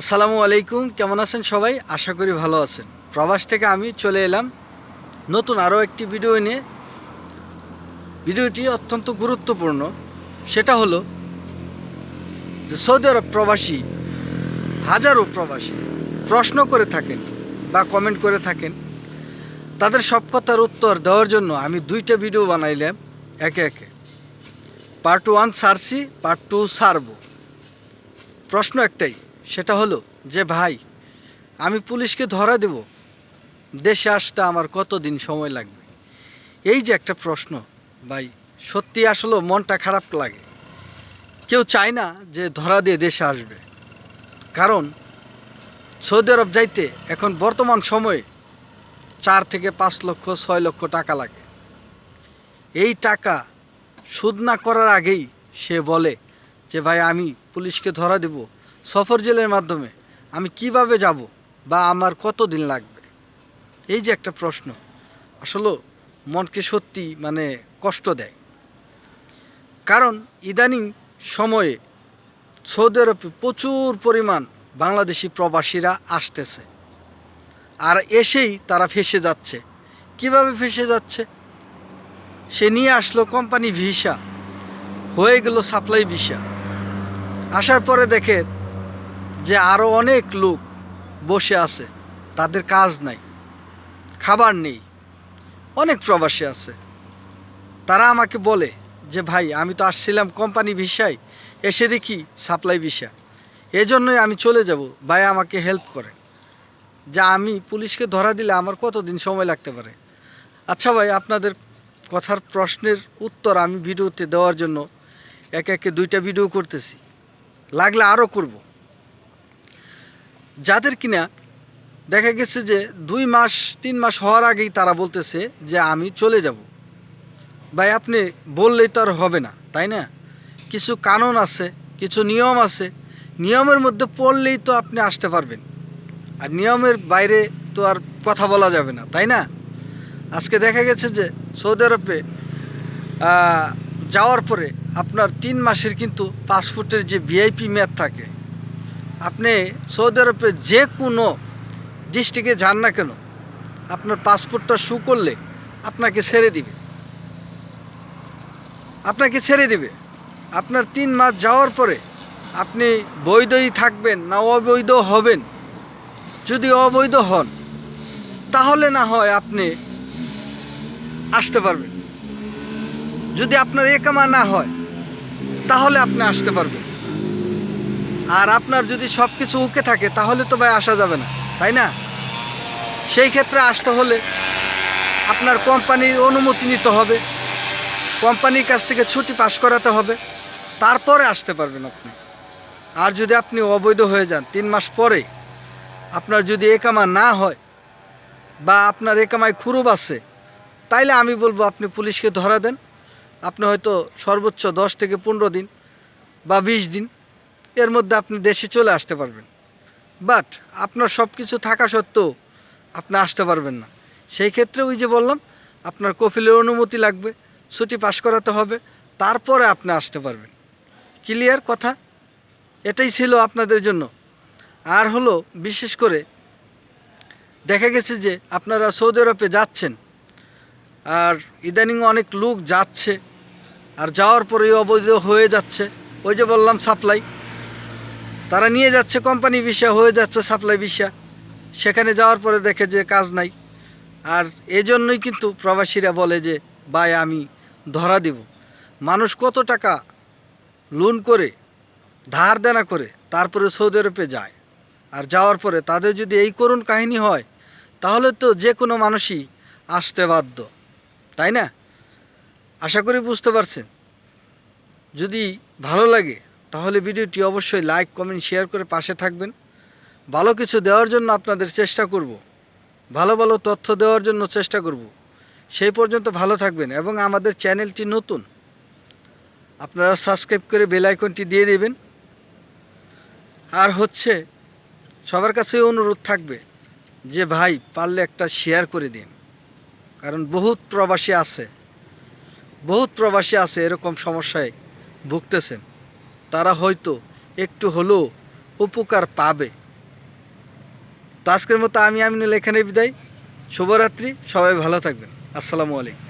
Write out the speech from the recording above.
আসসালামু আলাইকুম, কেমন আছেন সবাই? আশা করি ভালো আছেন। প্রবাস থেকে আমি চলে এলাম নতুন আরও একটি ভিডিও নিয়ে। ভিডিওটি অত্যন্ত গুরুত্বপূর্ণ। সেটা হলো যে সৌদি আরব প্রবাসী, হাজারো প্রবাসী প্রশ্ন করে থাকেন বা কমেন্ট করে থাকেন। তাদের সব কথার উত্তর দেওয়ার জন্য আমি দুইটা ভিডিও বানাইলাম, একে একে। পার্ট ওয়ান সারছি পার্ট টু সারবো। প্রশ্ন একটাই সেটা হলো যে, ভাই, আমি পুলিশকে ধরা দেব। দেশে আসতে আমার কতদিন সময় লাগবে? এই যে একটা প্রশ্ন, ভাই, সত্যি আসলে মনটা খারাপ লাগে। কেউ চায় না যে, ধরা দিয়ে দেশে আসবে। কারণ, সৌদি আরব যাইতে এখন বর্তমান সময়ে চার থেকে পাঁচ লক্ষ, ছয় লক্ষ টাকা লাগে। এই টাকা সুদ না করার আগেই সে বলে যে, ভাই, আমি পুলিশকে ধরা দেব। সফর জেলের মাধ্যমে আমি কীভাবে যাব বা আমার কত দিন লাগবে? এই যে একটা প্রশ্ন। আসলে মনকে সত্যি মানে কষ্ট দেয়। কারণ ইদানিং সময়ে সৌদি আরবে প্রচুর পরিমাণ বাংলাদেশি প্রবাসীরা আসতেছে। আর এসেই তারা ফেসে যাচ্ছে। কীভাবে ফেসে যাচ্ছে? সে নিয়ে আসলো কোম্পানি ভিসা হয়ে গেল সাপ্লাই ভিসা আসার পরে দেখে যে আরও অনেক লোক বসে আছে, তাদের কাজ নাই, খাবার নেই, অনেক প্রবাসী আছে। তারা আমাকে বলে যে, ভাই, আমি তো আসছিলাম কোম্পানি ভিসায়, এসে দেখি সাপ্লাই ভিসা। এজন্যই আমি চলে যাব, ভাই আমাকে হেল্প করে। যা আমি পুলিশকে ধরা দিলে আমার কতদিন সময় লাগতে পারে? আচ্ছা ভাই, আপনাদের কথার প্রশ্নের উত্তর আমি ভিডিওতে দেওয়ার জন্য একে একে দুইটা ভিডিও করতেছি। লাগলে আরও করব। যাদের কিনা দেখা গেছে যে দুই মাস, তিন মাস হওয়ার আগেই তারা বলতেছে যে আমি চলে যাব। ভাই, আপনি বললেই তো আর হবে না, তাই না? কিছু কানুন আছে, কিছু নিয়ম আছে। নিয়মের মধ্যে পড়লেই তো আপনি আসতে পারবেন। আর নিয়মের বাইরে তো আর কথা বলা যাবে না, তাই না? আজকে দেখা গেছে যে সৌদি আরবে যাওয়ার পরে আপনার তিন মাসের কিন্তু পাসপোর্টের যে ভিআইপি মেয়াদ থাকে আপনি সৌদি আরবে যে কোনো ডিস্ট্রিক্টে যান না কেন, আপনার পাসপোর্টটা শু করলে আপনাকে ছেড়ে দিবে। আপনাকে ছেড়ে দিবে। আপনার তিন মাস যাওয়ার পরে আপনি বৈধই থাকবেন না অবৈধ হবেন। যদি অবৈধ হন, তাহলে না হয় আপনি আসতে পারবেন। যদি আপনার একামা না হয়, তাহলে আপনি আসতে পারবেন। আর আপনার যদি সব কিছু উকে থাকে, তাহলে তো ভাই আসা যাবে না, তাই না? সেই ক্ষেত্রে আসতে হলে আপনার কোম্পানির অনুমতি নিতে হবে। কোম্পানির কাছ থেকে ছুটি পাশ করাতে হবে। তারপরে আসতে পারবেন আপনি। আর যদি আপনি অবৈধ হয়ে যান, তিন মাস পরে আপনার যদি একামা না হয় বা আপনার একামায় খুরুব আছে, তাইলে আমি বলব আপনি পুলিশকে ধরা দেন। আপনি হয়তো সর্বোচ্চ দশ থেকে পনেরো দিন বা বিশ দিন এর মধ্যে আপনি দেশে চলে আসতে পারবেন। বাট আপনার সব কিছু থাকা সত্ত্বেও আপনি আসতে পারবেন না। সেই ক্ষেত্রে ওই যে বললাম, আপনার কফিলের অনুমতি লাগবে, ছুটি পাশ করাতে হবে, তারপরে আপনি আসতে পারবেন। ক্লিয়ার কথা? এটাই ছিল আপনাদের জন্য। আর হলো, বিশেষ করে দেখা গেছে যে আপনারা সৌদি আরবে যাচ্ছেন, আর ইদানিং অনেক লোক যাচ্ছে, আর যাওয়ার পরেই অবৈধ হয়ে যাচ্ছে। ওই যে বললাম, সাপ্লাই। তারা নিয়ে যাচ্ছে কোম্পানি ভিসা, হয়ে যাচ্ছে সাপ্লাই ভিসা। সেখানে যাওয়ার পরে দেখে যে কাজ নাই। আর এজন্যই কিন্তু প্রবাসীরা বলে যে, ভাই, আমি ধরা দেব। মানুষ কত টাকা লোন করে, ধার দেনা করে, তারপরে সৌদি আরবে যায়। আর যাওয়ার পরে তাদের যদি এই করুণ কাহিনী হয়, তাহলে তো যে কোনো মানুষই আসতে বাধ্য। তাই না? আশা করি বুঝতে পারছেন। যদি ভালো লাগে তাহলে ভিডিওটি অবশ্যই লাইক, কমেন্ট, শেয়ার করে পাশে থাকবেন। ভালো কিছু দেওয়ার জন্য আপনাদের চেষ্টা করব। ভালো ভালো তথ্য দেওয়ার জন্য চেষ্টা করব। সেই পর্যন্ত ভালো থাকবেন এবং আমাদের চ্যানেলটি নতুন, আপনারা সাবস্ক্রাইব করে বেল আইকনটি দিয়ে দেবেন। আর হচ্ছে, সবার কাছে অনুরোধ থাকবে যে ভাই, পারলে একটা শেয়ার করে দিন। কারণ বহুত প্রবাসী আছে, বহুত প্রবাসী আছে এরকম সমস্যায় ভুগতেছেন। তারা হয়তো একটু হলেও উপকার পাবে। তো আজকের মতো আমি আমিনুল এখানে বিদায়। শুভরাত্রি, সবাই ভালো থাকবেন। আসসালামু আলাইকুম।